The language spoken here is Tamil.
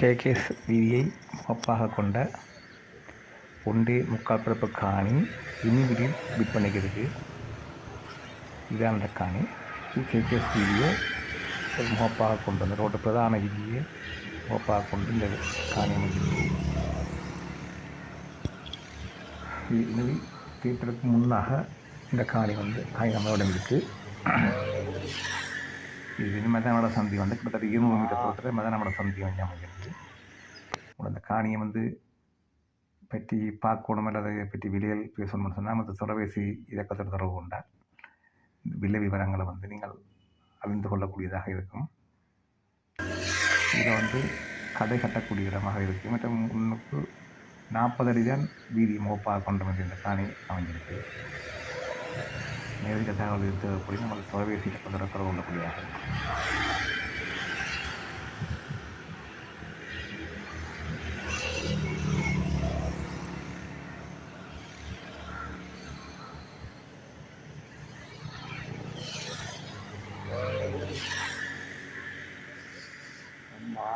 கேகேஎஸ் வீதியை முகப்பாக கொண்ட ஒன்றே முக்கால் பிறப்பு காணி இனிவிடில் விற்பனைக்கு இருக்குது இதுதான் அந்த காணி. கேகேஎஸ் வீதியை ஒரு முகப்பாக கொண்டு அந்த ரோட்டு பிரதான வீதியை முகப்பாக கொண்டு இந்த காணி அமைக்கிறது. இது தீர்த்தலுக்கு முன்னாக இந்த காணி வந்து காணி நம்மளோட இருக்குது இது மதனோட சந்தி வந்து கிட்டத்தட்ட இருநூறு மீட்டர் தூரத்தில் மதனோட சந்தி வந்து அமைஞ்சிருக்கு. அந்த காணியை வந்து பற்றி பார்க்கணும் அல்லது பற்றி விலையில் பேசணும்னு சொன்னால் மற்ற தொலைபேசி இலக்கத்தோட தொடர்பு கொண்டால் விலை விவரங்களை வந்து நீங்கள் அறிந்து கொள்ளக்கூடியதாக இருக்கும். இதை வந்து கடை கட்டக்கூடிய இடமாக இருக்குது மற்றும் முன்னுக்கு நாற்பது அடி தான் வீதி மோப்பாக கொண்ட மாதிரி இந்த காணி அமைஞ்சிருக்கு. நேரடி தகவல் தேவைப்படி நமது தொலைபேசி இலக்கத்தோட தொடர்பு கொள்ளக்கூடியதாக இருக்கும் அம்மா.